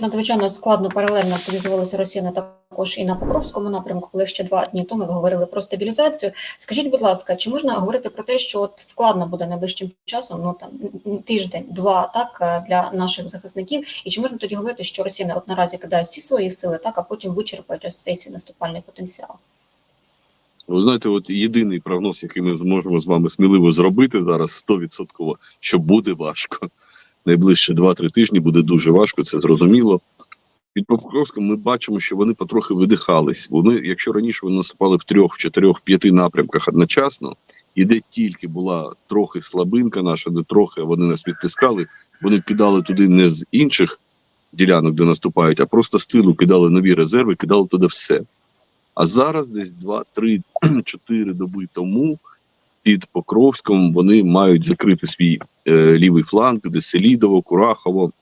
Надзвичайно складно паралельно активізувалися росіяни також і на Покровському напрямку, коли ще два дні тому ви говорили про стабілізацію. Скажіть, будь ласка, чи можна говорити про те, що от складно буде найближчим часом, ну там тиждень, два, так е, для наших захисників, і чи можна тоді говорити, що росіяни от наразі кидають всі свої сили, так а потім вичерпають ось цей свій наступальний потенціал? Ви знаєте, от єдиний прогноз, який ми зможемо з вами сміливо зробити зараз 100%, що буде важко. Найближче 2-3 тижні буде дуже важко, це зрозуміло. Під Покровськом ми бачимо, що вони потрохи видихались. Вони, якщо раніше вони наступали в трьох, чотирьох, п'яти напрямках одночасно, і де тільки була трохи слабинка наша, де трохи вони нас відтискали, вони кидали туди не з інших ділянок, де наступають, а просто з тилу кидали нові резерви, кидали туди все. А зараз, десь 2, 3, 4 доби тому, під Покровськом вони мають закрити свій е, лівий фланг, де Селідово, Курахово.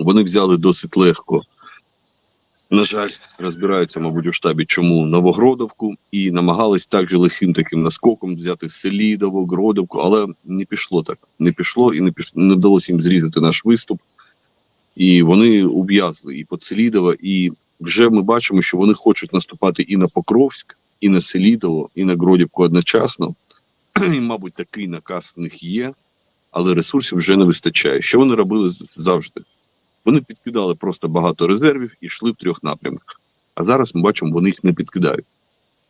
Вони взяли досить легко. На жаль, розбираються, мабуть, у штабі, чому Новогродовку, і намагались також лихим таким наскоком взяти Селідово, Гродовку, але не пішло так. Не пішло і не пішло, не вдалося їм зрізати наш виступ. І вони ув'язли і по Селідово, і вже ми бачимо, що вони хочуть наступати і на Покровськ, і на Селідово, і на Гродівку одночасно. І, мабуть, такий наказ в них є, але ресурсів вже не вистачає. Що вони робили завжди? Вони підкидали просто багато резервів і йшли в трьох напрямках. А зараз ми бачимо, вони їх не підкидають.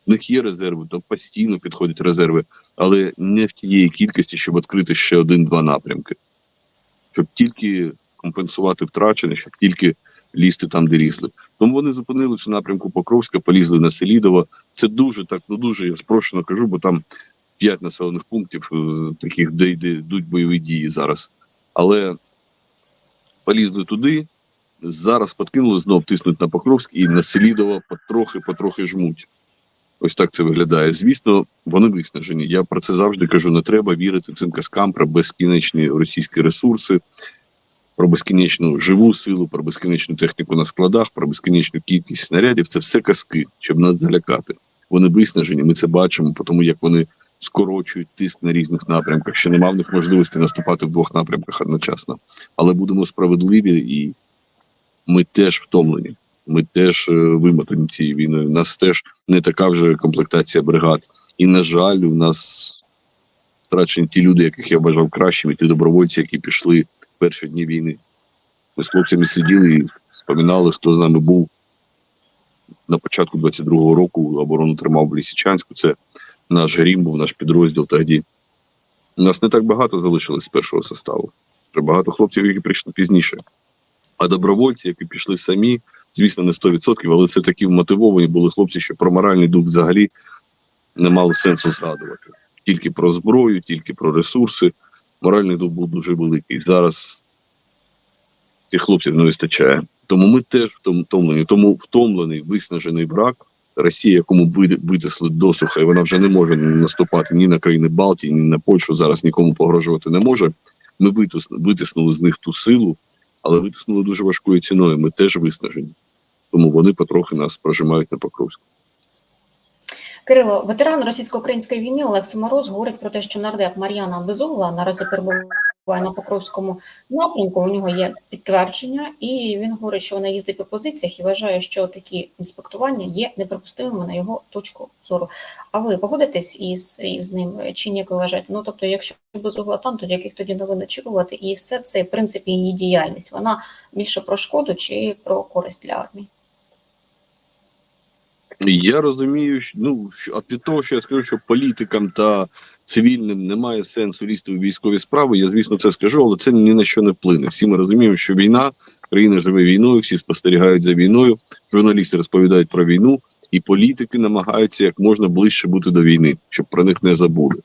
У них є резерви, то постійно підходять резерви, але не в тієї кількості, щоб відкрити ще один-два напрямки. Щоб тільки компенсувати втрачене, щоб тільки лізти там, де лізли. Тому вони зупинилися у напрямку Покровська, полізли на Селідово. Це дуже так, ну дуже я спрощено кажу, бо там п'ять населених пунктів е, таких, де йдуть бойові дії зараз. Але полізли туди, зараз подкинули, знов тиснуть на Покровськ і на Селідово потрохи-потрохи жмуть. Ось так це виглядає. Звісно, вони виснажені. Я про це завжди кажу: не треба вірити цим казкам про безкінечні російські ресурси, про безкінечну живу силу, про безкінечну техніку на складах, про безкінечну кількість снарядів. Це все казки, щоб нас залякати. Вони виснажені. Ми це бачимо, тому як вони скорочують тиск на різних напрямках. Ще нема в них можливості наступати в двох напрямках одночасно. Але будемо справедливі, і ми теж втомлені. Ми теж е, вимотані цією війною. У нас теж не така вже комплектація бригад. І, на жаль, у нас втрачені ті люди, яких я вважав кращими, ті добровольці, які пішли в перші дні війни. Ми з хлопцями сиділи і споминали, хто з нами був на початку 22-го року. Оборону тримав в Лісичанську. Це наш грім був наш підрозділ тоді. У нас не так багато залишилось з першого составу. Багато хлопців, які прийшли пізніше. А добровольці, які пішли самі, звісно, не 100%, але це такі мотивовані були хлопці, що про моральний дух взагалі не мало сенсу згадувати. Тільки про зброю, тільки про ресурси. Моральний дух був дуже великий. Зараз цих хлопців не вистачає. Тому ми теж втом- втомлені. Тому втомлений, виснажений враг. Росія, якому ви- витисли досуха, і вона вже не може наступати ні на країни Балтії, ні на Польщу. Зараз нікому погрожувати не може. Ми витиснули з них ту силу, але витиснули дуже важкою ціною. Ми теж виснажені. Тому вони потрохи нас прожимають на Покровську. Кирило, ветеран російсько-української війни Олег Самороз говорить про те, що нардеп Мар'яна Безугла наразі перебуває на Покровському напрямку. У нього є підтвердження, і він говорить, що вона їздить по позиціях і вважає, що такі інспектування є неприпустимими на його точку зору. А ви погодитесь із, із ним чи ні, як ви вважаєте? Ну тобто, якщо Безугла там, то яких тоді новин очікувати, і все це в принципі її діяльність. Вона більше про шкоду чи про користь для армії? Я розумію, що ну а від того, що я скажу, що політикам та цивільним немає сенсу лізти у військові справи. Я звісно це скажу, але це ні на що не вплине. Всі ми розуміємо, що війна, країна живе війною, всі спостерігають за війною. Журналісти розповідають про війну, і політики намагаються як можна ближче бути до війни, щоб про них не забули.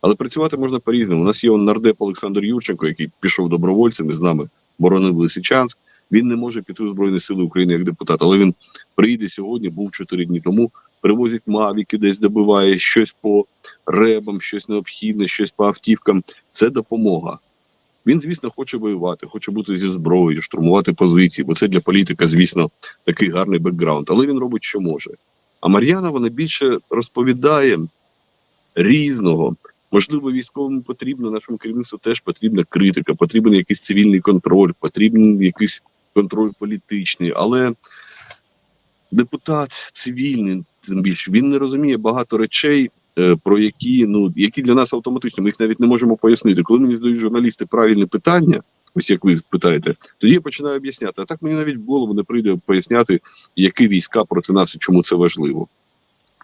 Але працювати можна по-різному. У нас є он нардеп Олександр Юрченко, який пішов добровольцем і з нами боронив Лисичанськ. Він не може піти у Збройні Сили України як депутат, але він приїде сьогодні, був чотири дні тому. Привозить мавіки, десь добиває щось по ребам, щось необхідне, щось по автівкам. Це допомога. Він, звісно, хоче воювати, хоче бути зі зброєю, штурмувати позиції, бо це для політика, звісно, такий гарний бекграунд. Але він робить, що може. А Мар'яна вона більше розповідає різного. Можливо, військовому потрібно, нашому керівництву теж потрібна критика, потрібен якийсь цивільний контроль, потрібен якийсь контроль політичний, але депутат цивільний, тим більше, він не розуміє багато речей, е, про які ну які для нас автоматично, ми їх навіть не можемо пояснити. Коли мені задають журналісти правильне питання, ось як ви питаєте, тоді я починаю об'ясняти. А так мені навіть в голову не прийде поясняти, які війська проти нас і чому це важливо.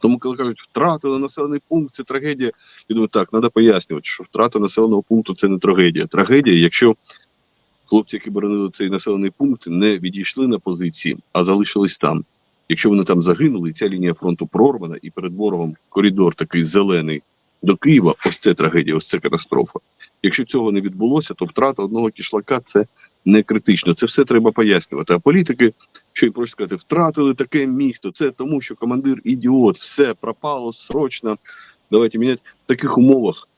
Тому, коли кажуть, втратили населений пункт, це трагедія. Я думаю, так, треба пояснювати, що втрата населеного пункту це не трагедія. Трагедія, якщо хлопці, які боронили цей населений пункт, не відійшли на позиції, а залишились там. Якщо вони там загинули, і ця лінія фронту прорвана, і перед ворогом коридор такий зелений до Києва, ось це трагедія, ось це катастрофа. Якщо цього не відбулося, то втрата одного кишлака це не критично. Це все треба пояснювати. А політики, що й проще сказати, втратили таке місто. Це тому, що командир ідіот, все пропало срочно. Давайте міняти в таких умовах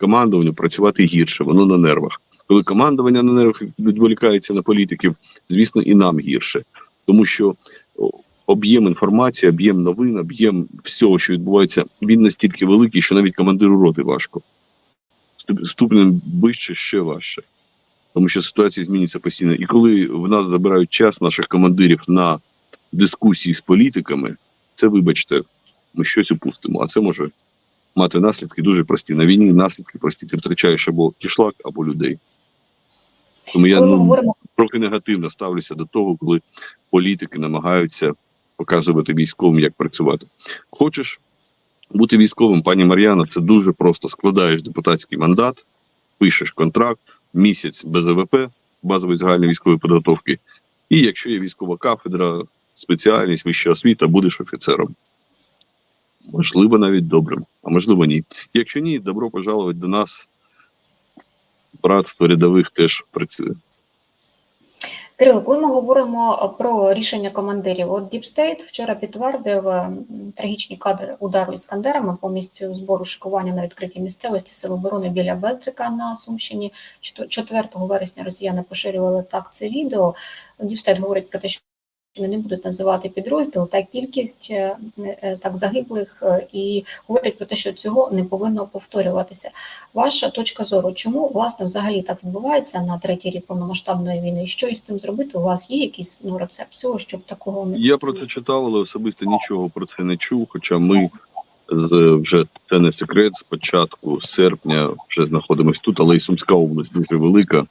командуванню працювати гірше, воно на нервах. Коли командування на нервах відволікається на політиків, звісно, і нам гірше, тому що об'єм інформації, об'єм новин, об'єм всього, що відбувається, він настільки великий, що навіть командиру роти важко. Ступ- Ступенем вище ще важче. Тому що ситуація змінюється постійно. І коли в нас забирають час наших командирів на дискусії з політиками, це вибачте, ми щось упустимо. А це може мати наслідки дуже прості. На війні наслідки прості. Ти втрачаєш або кишлак, або людей. Тому я ну, трохи негативно ставлюся до того, коли політики намагаються показувати військовим, як працювати. Хочеш бути військовим, пані Мар'яна, це дуже просто. Складаєш депутатський мандат, пишеш контракт, місяць без АВП, базової загальної військової підготовки. І якщо є військова кафедра, спеціальність, вища освіта, будеш офіцером. Можливо, навіть добрим, а можливо, ні. Якщо ні, добро пожаловать до нас. Братство рядових теж працює. Кирило, коли ми говоримо про рішення командирів, от State вчора підтвердив е, трагічні кадри удару іскандерами по місцю збору шикування на відкритій місцевості Сил оборони біля Бездрика на Сумщині. Чотир- 4 вересня росіяни поширювали так це відео. Діпстейт говорить про те, що не будуть називати підрозділ та кількість е, е, так загиблих, е, і говорять про те, що цього не повинно повторюватися. Ваша точка зору, чому власне взагалі так відбувається на третій рік повномасштабної війни? Що із цим зробити? У вас є якийсь ну рецепт цього, щоб такого не Я про це читав, але особисто нічого про це не чув. Хоча ми вже це не секрет. З початку серпня вже знаходимося тут, але і Сумська область дуже велика.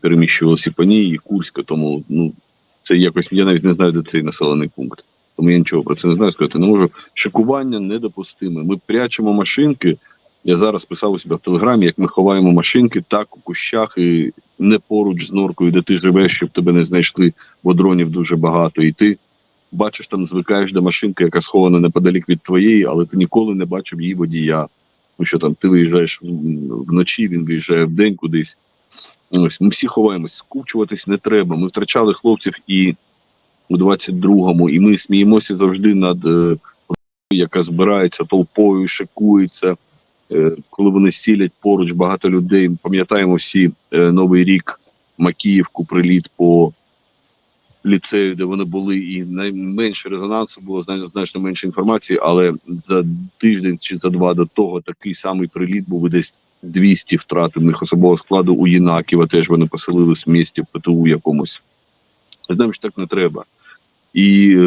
Переміщувалися по ній, і Курська, тому ну це якось я навіть не знаю, де цей населений пункт. Тому я нічого про це не знаю. Сказати не можу. Шикування недопустиме. Ми прячемо машинки. Я зараз писав у себе в телеграмі, як ми ховаємо машинки так у кущах і не поруч з норкою, де ти живеш, щоб тебе не знайшли, бо дронів дуже багато. І ти бачиш там, звикаєш до машинки, яка схована неподалік від твоєї, але ти ніколи не бачив її водія. Ну що там, ти виїжджаєш вночі, він виїжджає вдень кудись. Ось ми всі ховаємось, скупчуватись не треба. Ми втрачали хлопців і у 22-му, і ми сміємося завжди над е, яка збирається толпою, шикується. Е, коли вони сілять поруч багато людей. Пам'ятаємо всі е, Новий рік, Макіївку, приліт по ліцею, де вони були, і найменше резонансу було значно, менше інформації, але за тиждень чи за два до того такий самий приліт був десь 200 втратених особового складу у Єнаківа. Теж вони поселились в місті в ПТУ якомусь. Я знаю, що так не треба. І е,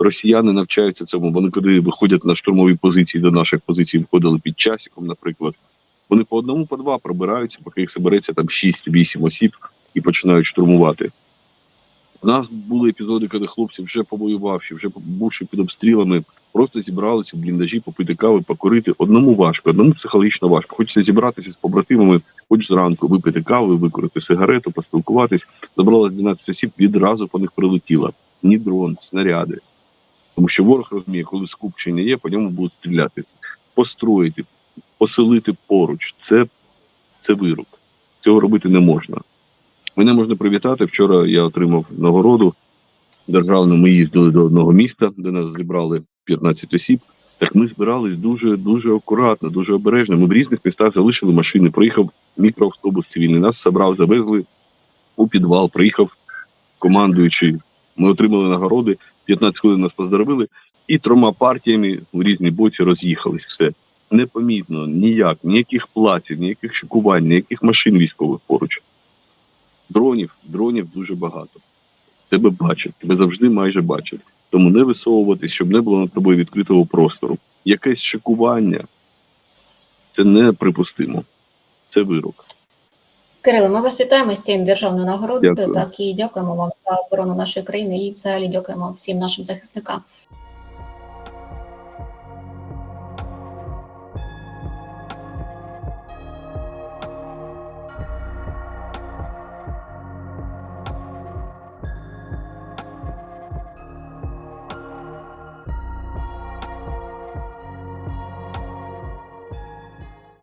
росіяни навчаються цьому. Вони коли виходять на штурмові позиції до наших позицій, виходили під часиком, наприклад. Вони по одному, по два пробираються, поки їх збереться там 6-8 осіб і починають штурмувати. У нас були епізоди, коли хлопці вже повоювавши, вже бувши під обстрілами, просто зібралися в бліндажі, попити кави, покурити. Одному важко, одному психологічно важко. Хочеться зібратися з побратимами, хоч зранку випити кави, викурити сигарету, поспілкуватись. Забралось 12 осіб, відразу по них прилетіло. Ні дрон, снаряди. Тому що ворог розуміє, коли скупчення є, по ньому будуть стріляти. Построїти, поселити поруч. Це, це вирок. Цього робити не можна. Мене можна привітати. Вчора я отримав нагороду державну. Ми їздили до одного міста, де нас зібрали 15 осіб. Так ми збирались дуже дуже акуратно, дуже обережно. Ми в різних містах залишили машини. Приїхав мікроавтобус цивільний. Нас забрав, завезли у підвал. Приїхав командуючий. Ми отримали нагороди. 15 хвилин нас поздоровили, і трьома партіями в різні боці роз'їхались. Все непомітно, ніяк, ніяких платів, ніяких шикувань, ніяких машин військових поруч. Дронів, дронів дуже багато. Тебе бачать, тебе завжди майже бачать. Тому не висовуватись, щоб не було над тобою відкритого простору. Якесь шикування це неприпустимо. Це вирок. Кирило, ми вас вітаємо з цією державною нагородою. Так і дякуємо вам за оборону нашої країни і взагалі дякуємо всім нашим захисникам.